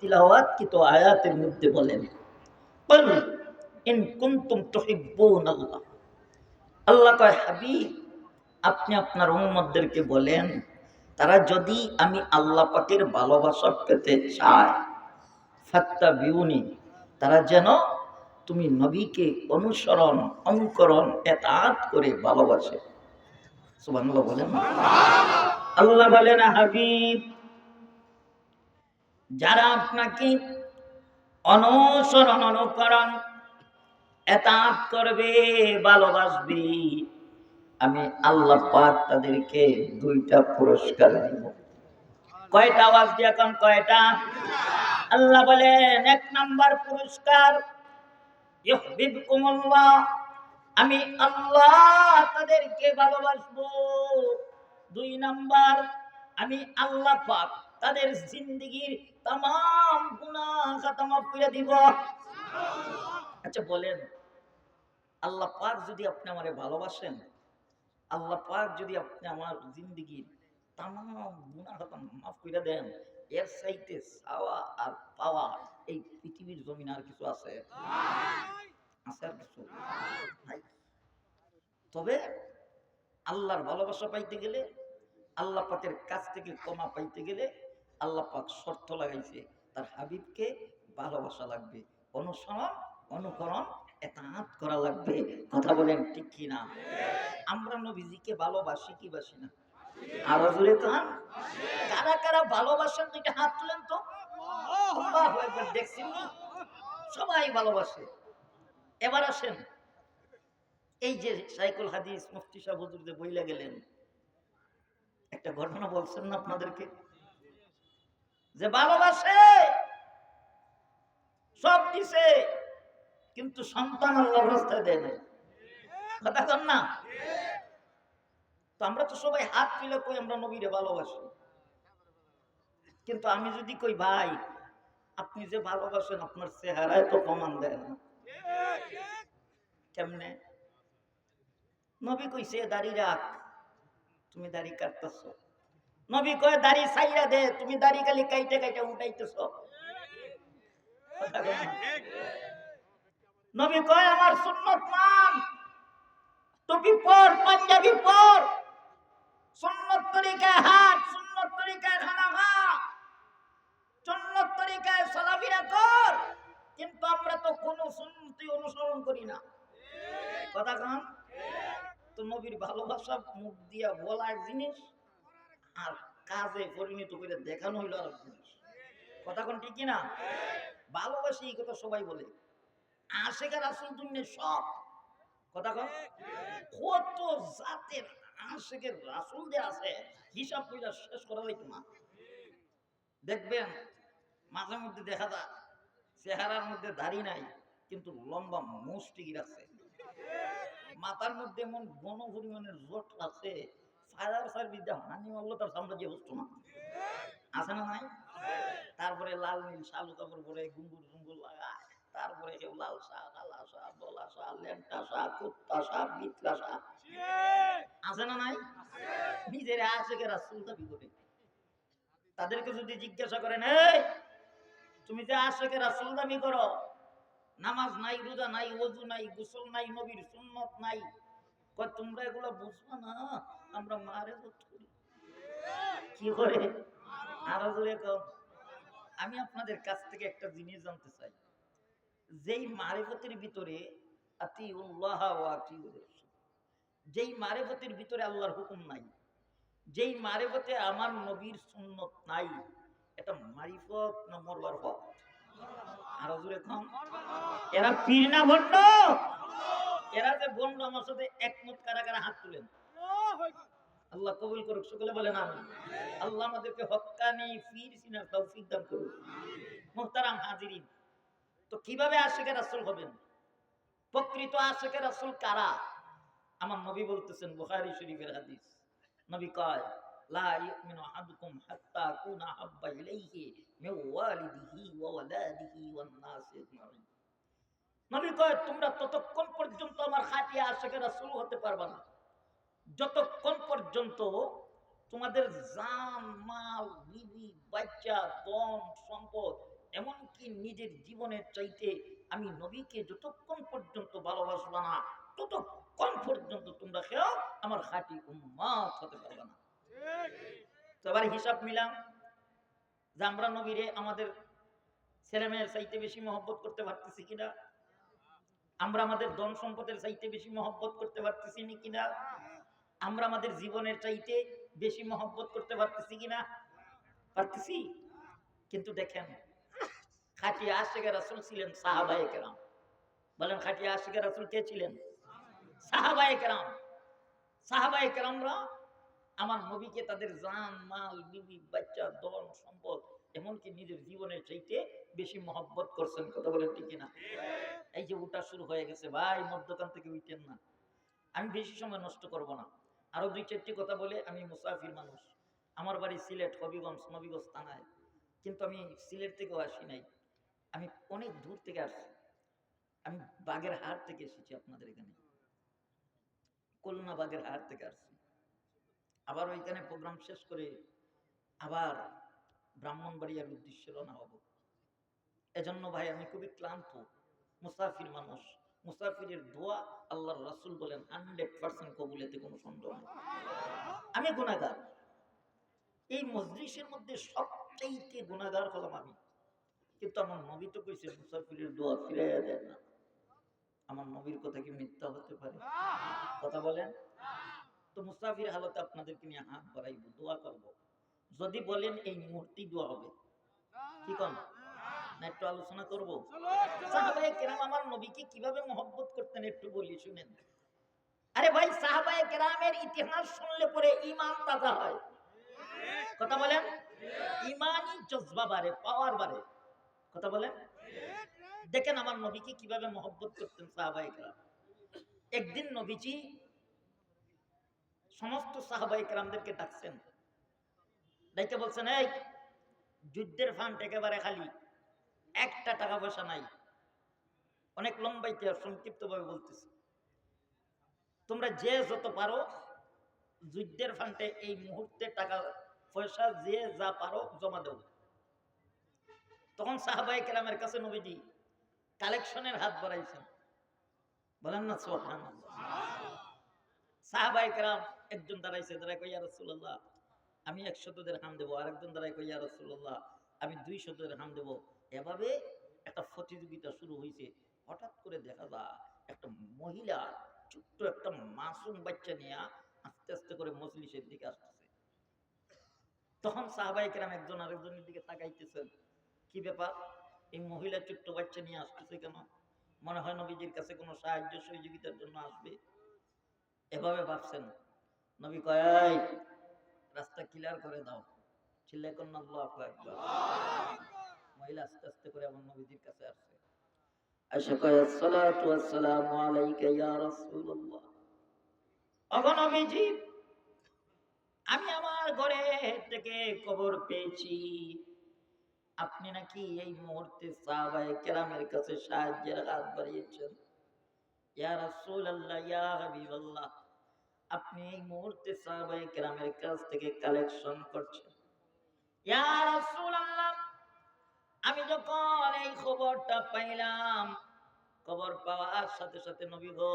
তিলাওয়াত কিন্তু আয়াতের মধ্যে বলেন। বল, ইন কুনতুম তুহিব্বুন আল্লাহ। আল্লাহ কয়, হাবিব, আপনি আপনার উম্মতদেরকে বলেন, তারা যদি আমি আল্লাহ পাকের ভালোবাসা পেতে চায় ফাত্তা বিউনি তারা যেন তুমি নবীকে অনুসরণ, অনুকরণ, এতাত করে ভালোবাসে। সুবহানাল্লাহ বলেন আল্লাহ বলেন, হাবিব যারা আপনাকে অনুসরণ অনুকরণ এতাত করবে, ভালোবাসবে, আমি আল্লাহ পাক তাদেরকে দুইটা পুরস্কার দিব। কয়টা আওয়াজ দিয়ে এখন কয়টা? আল্লাহ বলেন, এক নাম্বার পুরস্কার আমি আল্লাহ তাদেরকে ভালোবাসবো। দুই নাম্বার, আমি আল্লাহ পাক তাদের জিন্দগির তাম মাফ করে দিব। আচ্ছা বলেন, আল্লাহ পাক যদি আপনি আমারে ভালোবাসেন, আল্লাহ পাক যদি আপনি আমার জিন্দগির তাম গুনাহ খাতা মাফ করে দেন, এর চাইতে চাওয়া আর পাওয়া এই পৃথিবীর জমিন আর কিছু আছে? আছে আর কিছু। তবে আল্লাহর ভালোবাসা পাইতে গেলে, আল্লাহ পাকের কাছ থেকে ক্ষমা পাইতে গেলে আল্লাহ পাক শর্ত লাগাইছে, তার হাবিবকে ভালোবাসা লাগবে, অনুসরণ, অনুকরণ এতাত করা লাগবে। কথা বলেন ঠিক কি না আমরা নবীজিকে ভালোবাসি কি বাসি না? আরও জোরে কান কারা কারা ভালোবাসেন দুইটা হাত তুলেন তো? দেখছেন? সবাই ভালোবাসে। এবার আসেন। এই যে সাইকুল হাদিস মুফতি সাহেব হুজুর যে বইলা গেলেন। একটা ঘটনা বলছেন না আপনাদেরকে? যে ভালোবাসে, সব দিছে, কিন্তু সন্তান আল্লাহর রাস্তায় দেয় নাই। কথা কন না? তো আমরা তো সবাই হাত তুলে কই আমরা নবীরে ভালোবাসি। কিন্তু আমি যদি কই, ভাই, আপনি যে ভালোবাসেন, আপনার চেহারায় তো প্রমাণ দেয় না। কেমনে? নবী কইছে, দাড়ি রাখ, তুমি দাড়ি কাটতেছ। নবী কয়, দাড়ি সাইরা দে, তুমি দাড়ি খালি কাইটে কাইটে উঠাইতেছ। নবী কয়, আমার সুন্নত মান টুপি পর, পাঞ্জাবি পর, সুন্নত তরিকায় হাট, সুন্নত তরিকায় খানা খা সুন্নত তরিকায় চলাফেরা কর কিন্তু আমরা তো কোনো সুন্নতি অনুসরণ করি না। কথা কান। তো নবীর ভালোবাসা, মুখ দিয়া বলা এক জিনিস আর কাজে পরিণত করে দেখানো হইল আর জিনিস কথা কোন ঠিক না ভালোবাসি এই কথা সবাই বলে। আশেখার আসল দুনিয়া সব। কথা কন। কত জাতের আছে, হিসাব শেষ করা না। দেখবেন, মাঝে মধ্যে দেখা চেহারার মধ্যে দাড়ি নাই, কিন্তু লম্বা মাথার মধ্যে এমন বন পরিমাণের জট আছে ফায়ার সার্ভিস যা হানি মারলো তার সাম্রাজ্য হতো না। আছে না নাই? তারপরে লাল নীল শালু কাপড় পরে গুঙ্গুর গুঙ্গুর লাগায়। তারপরে কেউ লাল শাহ, কালা শাহ, বলা শাহ লেন্টা শাহ, কুত্তা শাহ, বিতলা শাহ। আছে না নাই? নিজের আশেকে রাসুল দাবি করে। তাদেরকে যদি জিজ্ঞাসা করেন, এই, তুমি যে আশেকে রাসুল দাবি করো? নামাজ নাই, রোজা নাই, ওযু নাই, গোসল নাই, নবীর সুন্নত নাই তোমরা এগুলো বুঝবা না, আমরা মারে করি কি করে? আরও জোরে। আমি আপনাদের কাছ থেকে একটা জিনিস জানতে চাই। যেই মারেফতের ভিতরে যেই মারেফতের ভিতরে আল্লাহর হুকুম নাই, যেই মারেফতে আমার নবীর সুন্নত নাই, এটা মারিফত না মরবার পথ আরও জোরে কম এরা পীর না ভণ্ড এরা যে ভণ্ড আমার সাথে একমত কারা কারা হাত তুলেন। আল্লাহ কবুল করুক, সকলে বলেন আমি আল্লাহ আমাদেরকে হক্কানি পীর সিনার তৌফিক দান করুক। মোহতারাম হাজিরিন, তো কীভাবে আশেকের রাসূল হবেন? প্রকৃত আশেকের রাসূল কারা? আমার নবী বলতেছেন বুখারী শরীফের হাদিস। নবী কয়, লা ইউমিনু আহাদুকুম হাত্তা কুনা হাব্বা ইলাইহি মিন ওয়ালিদিহি ওয়া ওয়ালাদিহি ওয়ান নাসি আজমাইন নবী কয়, তোমরা ততক্ষণ পর্যন্ত আমার খাটিয়া আশেকের রাসূল হতে পারবে না। যতক্ষণ পর্যন্ত তোমাদের জান, মাল বিবি বাচ্চা দম সম্পদ, এমনকি নিজের জীবনের চাইতে আমি নবীকে যতক্ষণ পর্যন্ত ভালোবাসবো না, ততক্ষণ পর্যন্ত তোমরা কেউ আমার খাঁটি উম্মাত হতে পারবে না। তো এবার হিসাব মিলাম যে আমরা নবীরে আমাদের ছেলেমেয়ের চাইতে বেশি মহব্বত করতে পারতেছি কিনা। আমরা আমাদের ধন সম্পদের চাইতে বেশি মহব্বত করতে পারতেছি নি কিনা? আমরা আমাদের জীবনের চাইতে বেশি মহব্বত করতে পারতেছি কিনা? পারতেছি? কিন্তু দেখেন খাটিয়া আশেখা রাসুল ছিলেন সাহাবায়ে কেরাম। বলেন খাটিয়া আশেখা রাসুল কে ছিলেন? সাহাবায়ে কেরাম। সাহাবায়ে কেরামরা আমার নবীকে তাদের জান, মাল, বিবি, বাচ্চা দল সম্পদ, এমনকি নিজের জীবনের চাইতে বেশি মহব্বত করছেন, কথা বলেন ঠিক না এই যে উঠা শুরু হয়ে গেছে, ভাই, মধ্যখান থেকে উঠেন না। আমি বেশি সময় নষ্ট করব না। আরও দুই চারটি কথা বলে আমি মুসাফির মানুষ। আমার বাড়ি সিলেট, হবিগঞ্জ, নবীগঞ্জ থানায়। কিন্তু আমি সিলেট থেকেও আসি নাই। আমি অনেক দূর থেকে আসছি। আমি বাগের হাট থেকে এসেছি আপনাদের এখানে। খুলনা বাগের হাট থেকে আসছি। আবার ওইখানে প্রোগ্রাম শেষ করে আবার ব্রাহ্মণবাড়িয়ার উদ্দেশ্যে রওনা হব। এজন্য ভাই, আমি খুবই ক্লান্ত। মুসাফির মানুষ। মুসাফিরের দোয়া আল্লাহর রাসূল বলেন, হান্ড্রেড পার্সেন্ট কবুলেতে কোনো সন্দেহ নেই। আমি গুণাগার এই মজলিসের মধ্যে সবচাইতে গুণাগার হলাম আমি। কিন্তু আমার নবী তো কইছে, মুসাফিরের দোয়া ফিরাইয়া দেয় না। আমার নবীর কথা কি মিথ্যা হতে পারে? কথা বলেন। তো মুসাফির হালতে আপনাদেরকে নিয়ে হাত বাড়াইব, দোয়া করব। যদি বলেন এই মূর্তি দোয়া হবে। কি কন? না একটু আলোচনা করব। সাহাবায়ে কেরাম আমার নবীকে কীভাবে মহব্বত করতেন একটু বলি শুনেন। আরে ভাই সাহাবায়ে কেরামের ইতিহাস শুনলে পরে ইমান তাজা হয়। কথা বলেন? ইমানই জজবা বাড়ে পাওয়ার বাড়ে। কথা বলেন? দেখেন আমার নবীকে কীভাবে মহব্বত করতেন সাহাবায়ে কেরাম। একদিন নবীজি সমস্ত সাহাবায়ে কেরামদেরকে ডাকছেন। ডাইকে বলছেন এই যুদ্ধের ফান্ড একেবারে খালি। একটা টাকা পয়সা নাই। অনেক লম্বাইতে সংক্ষিপ্ত ভাবে বলতেছি। তোমরা যে যত পারো, যুদ্ধের ফান্ডে এই মুহূর্তে টাকা, পয়সা যে যা পারো জমা দেব তখন সাহাবাই কেরামের কাছে নবীজি কালেকশনের হাত বাড়াইছেন। বলেন না সোহান সাহাবাই কেরাম একজন দাঁড়াইছে দাঁড়াই কই ইয়া রাসূলুল্লাহ, আমি একশত হাম দেবো। আরেকজন দাঁড়াই কই ইয়া রাসূলুল্লাহ, আমি দুই শতের হাম দেবো। এভাবে একটা প্রতিযোগিতা শুরু হয়েছে। হঠাৎ করে দেখা যায় একটা মহিলা ছোট্ট একটা মাসুম বাচ্চা নিয়ে আস্তে আস্তে করে মজলিসের দিকে আসতেছে। তখন সাহাবাই কেরাম একজন আরেকজনের দিকে তাকাইতেছেন। কি ব্যাপার? এই মহিলা ছোট্ট বাচ্চা নিয়ে আসতেছে কেন? মনে হয় নবীজির কাছে কোনো সাহায্য সহযোগিতার জন্য আসবে। এভাবে ভাবছেন। নবী কয় রাস্তা ক্লিয়ার করে দাও। চিল্লাই কন্যা মহিলা আস্তে আস্তে করে আমার কাছে আমি আমার ঘরে থেকে খবর পেয়েছি। আপনি নাকি এই মুহূর্তে সাহাবায়ে কেরামের কাছে সাহায্যের হাত বাড়িয়েছেন? আপনি এই মুহূর্তে সাহাবায়ে কেরামের কাছ থেকে কালেকশন করছেন। ইয়া আমি যখন এই খবরটা পাইলাম, খবর পাওয়ার সাথে সাথে নবী গো,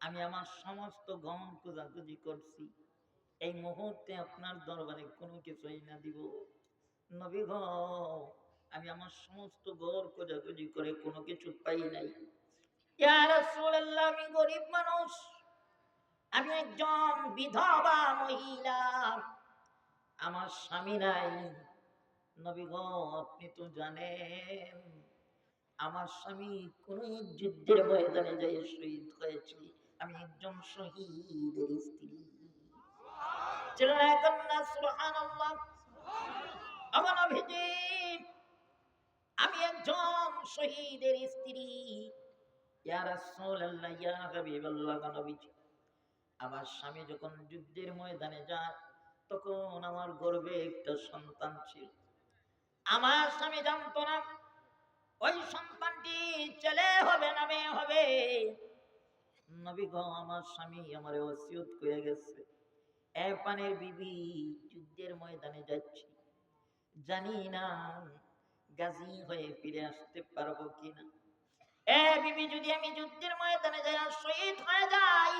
আমি আমার সমস্ত গম খোঁজাখুঁজি করছি। এই মুহূর্তে আপনার দরবারে কোনো কিছুই না দিব। নবী গো, আমি আমার সমস্ত ঘর খোঁজাখুঁজি করে কোনো কিছু পাই নাই। আমি গরিব মানুষ। আমি একজন বিধবা মহিলা। আমার স্বামী নাই। নবী গো, আপনি তো জানেন, আমার স্বামী কোন যুদ্ধের ময়দানে যাই শহীদ হয়েছে। আমি একজন শহীদের স্ত্রী। আমি একজন শহীদের স্ত্রী। আমার স্বামী যখন যুদ্ধের ময়দানে যায়, তখন আমার গর্বে একটা সন্তান ছিল। আমার স্বামী জানতো না, ওই সন্তানটি ছেলে হবে না মেয়ে হবে। নবী গো, আমার স্বামী আমার ওসিয়ত করে গেছে। এ পানের বিবি যুদ্ধের ময়দানে যাচ্ছি। জানি না গাজী হয়ে ফিরে আসতে পারব কিনা। এ বিবি, যদি আমি যুদ্ধের ময়দানে যাই শহীদ হয়ে যাই,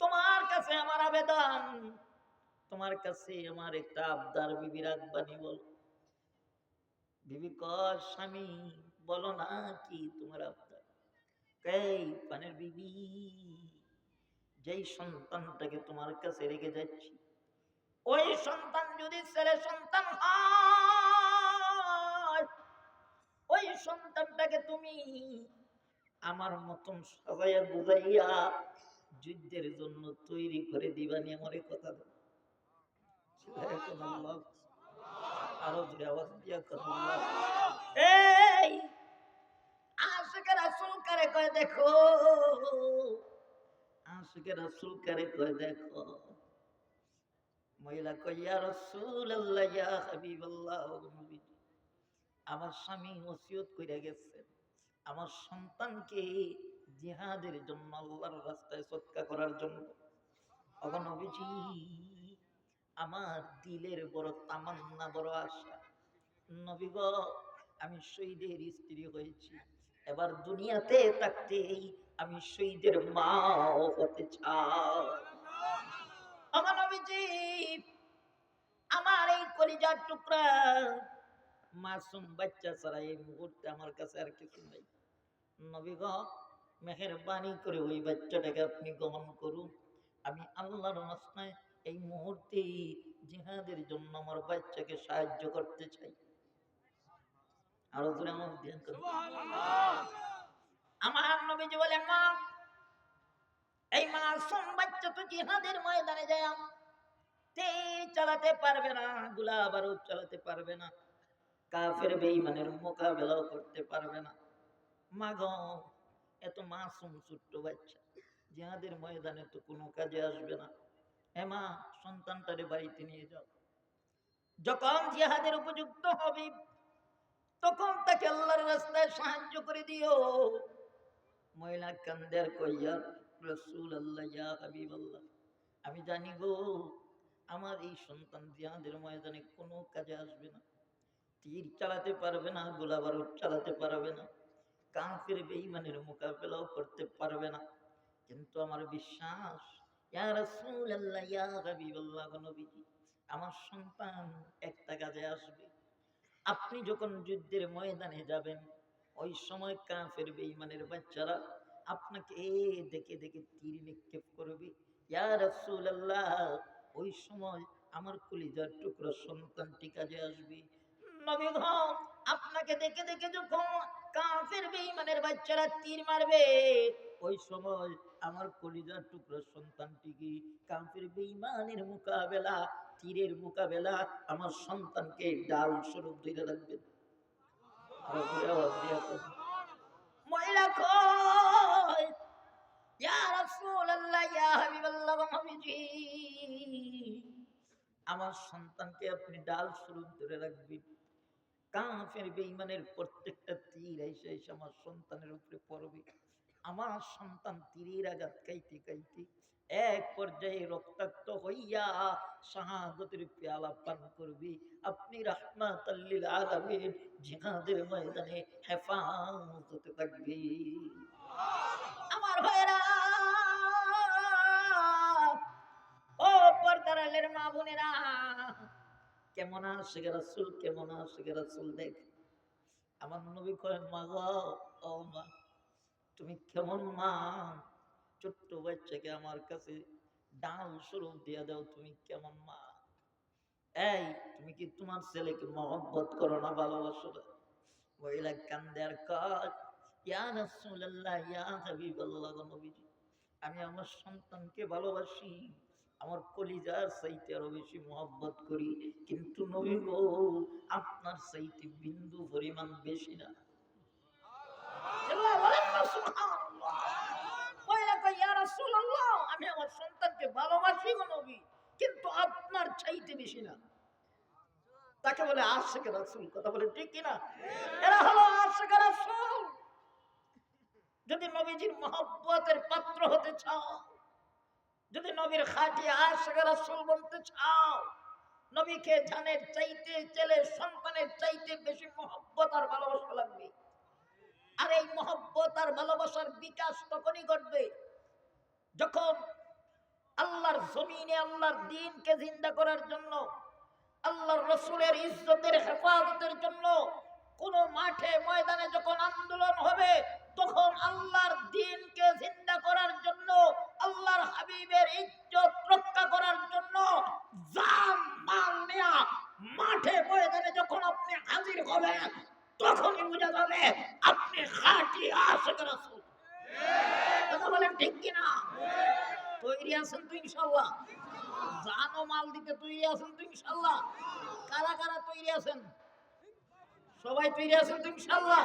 তোমার কাছে আমার আবেদন, তোমার কাছে আমার একটা আবদার বিবি রাখবানি বল। বিবি কর স্বামী, বলো না কি তোমার আবদার? এই পানের বিবি, যেই সন্তানটাকে তোমার কাছে রেখে যাচ্ছি, ওই সন্তান যদি ছেলে সন্তান ওই সন্তানটাকে তুমি আমার মতন সবাইয়া বুঝাইয়া যুদ্ধের জন্য তৈরি করে দিবানি আমার কথা আল্লাহ আরও জোরে আওয়াজ দিয়া কথা এই! আশিকে রাসূল কারে কয় দেখো? আশিকে রাসূল কারে কয় দেখো? মহিলা কয় ইয়া রাসূলুল্লাহ ইয়া হাবিবাল্লাহ নবী আমার স্বামী ওসিয়ত কইরা গেছে। আমার সন্তানকে জিহাদের জন্য আল্লাহর রাস্তায় সৎকা করার জন্য। অগণ নবীজি আমার দিলের বড় তামান্না, বড় আশা। নবী গো, আমি শহীদের স্ত্রী হয়েছি। এবার দুনিয়াতে থাকতেই আমি শহীদের মা হতে চাই। আমার এই কলিজার টুকরা মাসুম বাচ্চা ছাড়া এই মুহূর্তে আমার কাছে আর কিছু নেই। নবী গো, মেহরবানি করে ওই বাচ্চাটাকে আপনি গ্রহণ করুন। আমি আল্লাহর রাস্তায় এই মুহূর্তে জিহাদের জন্য আমার বাচ্চাকে সাহায্য করতে চাই। আরও আমার আমার নবীজি বলেন, মা, এই বাচ্চা তো জিহাদের ময়দানে যায়। চালাতে পারবে না গুলা চালাতে পারবে না, কাফের মোকাবেলাও করতে পারবে না। মাগ, এত মাসুম ছোট্ট বাচ্চা, জিহাদের ময়দানে তো কোনো কাজে আসবে না। হে মা, সন্তানটারে বাড়িতে নিয়ে যাও। যখন জিহাদের উপযুক্ত হবে, তখন তাকে আল্লাহর রাস্তায় সাহায্য করে দিও। মহিলা কান্দের কইয়ার রসুল আল্লাহ ইয়া হাবিব আল্লাহ আমি জানি গো, আমার এই সন্তান জিহাদের ময়দানে কোনো কাজে আসবে না। তীর চালাতে পারবে না, গোলা চালাতে পারবে না, কাফের বেঈমানের মোকাবেলাও করতে পারবে না। কিন্তু আমার বিশ্বাস আমার সন্তান একটা কাজে আসবে। আপনি যখন যুদ্ধের ময়দানে যাবেন, ওই সময় কাফের বেঈমানের বাচ্চারা আপনাকে এ দেখে দেখে তীর নিক্ষেপ করবে। ওই সময় আমার কলিজার টুকরো সন্তানটি কাজে আসবে। আপনাকে দেখে দেখে যখন কাফের বেঈমানের বাচ্চারা তীর মারবে ওই সময় আমার কলিজার টুকরো সন্তানটিকে কাফের বেঈমানের মোকাবেলা, তীরের মোকাবেলা আমার সন্তানকে ডাল স্বরূপ ধরে কও। মহিলা কয়, ইয়া রাসূলুল্লাহ, ইয়া আমার সন্তানকে আপনি ডাল স্বরূপ ধরে রাখবেন কাফের বেঈমানের প্রত্যেকটা তীর এসে এসে আমার সন্তানের উপরে পড়বে আমার সন্তান তীরের আঘাত খাইতে খাইতে এক পর্যায়ে রক্তাক্ত হইয়া শাহাদতের পেয়ালা পান করবে। আপনি রাহমাত আল্লিল আলামিন জিহাদের ময়দানে হেফাজতে থাকবে। আমার ভাইরা ও পর্দার আলের মা বোনেরা, কেমন আসে রাসুল? কেমন আসে রাসুল দেখ। আমার নবী কয়, মা ও মা। তুমি কেমন মা? ছোট্ট বাচ্চাকে আমার কাছে ডাল স্বরূপ দিয়ে দাও, তুমি কেমন মা? এই, তুমি কি তোমার ছেলেকে মহব্বত করো না ভালোবাসো? না মহিলা কান্দে আর কাজ ইয়া রাসূলুল্লাহ, ইয়া হাবিবাল্লাহ আমি আমার সন্তানকে ভালোবাসি, আমার কলিজার চাইতে আরও বেশি মহব্বত করি, কিন্তু নবী গো, আপনার চাইতে বিন্দু পরিমাণ বেশি না আল্লাহ বলেন না সুবহানাল্লাহ। মহিলা কয়, ইয়া রাসূলুল্লাহ, আমি আমার সন্তানকে ভালোবাসি গো নবী কিন্তু আপনার চাইতে বেশি না। তাকে বলে, আশেখ রাসূল। কথা বলে ঠিক কিনা? এরা হলো আশেখ রাসূল। যদি নবীজির মহব্বতের পাত্র হতে চাও, যদি নবীর খাঁটি আশেখ রাসূল বলতে চাও, নবীকে জানের চাইতে, ছেলে সন্তানের চাইতে বেশি মহব্বত আর ভালোবাসা লাগবে। আর এই মহব্বত আর ভালোবাসার বিকাশ তখনই ঘটবে যখন আল্লাহর জমিনে আল্লাহর দিনকে জিন্দা করার জন্য, আল্লাহর রসুলের ইজ্জতের হেফাজতের জন্য কোন মাঠে ময়দানে যখন আন্দোলন হবে, তখন আল্লাহর দিনকে জিন্দা করার জন্য আল্লাহর হাবিবের ইজ্জত রক্ষা করার জন্য জান মাল নেয়া মাঠে ময়দানে যখন আপনি হাজির হবেন তখনই বোঝা যাবে আপনি খাঁটি আশেখ রাসূল কথা বলেন ঠিক কিনা তৈরি আছেন তো ইনশাল্লাহ জানো মাল দিতে তৈরি আছেন তো ইনশাল্লাহ কারা কারা তৈরি আছেন সবাই তৈরি আছেন তো ইনশাল্লাহ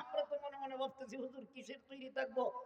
আমরা তো মনে মনে ভাবতেছি হুজুর কিসের তৈরি থাকব?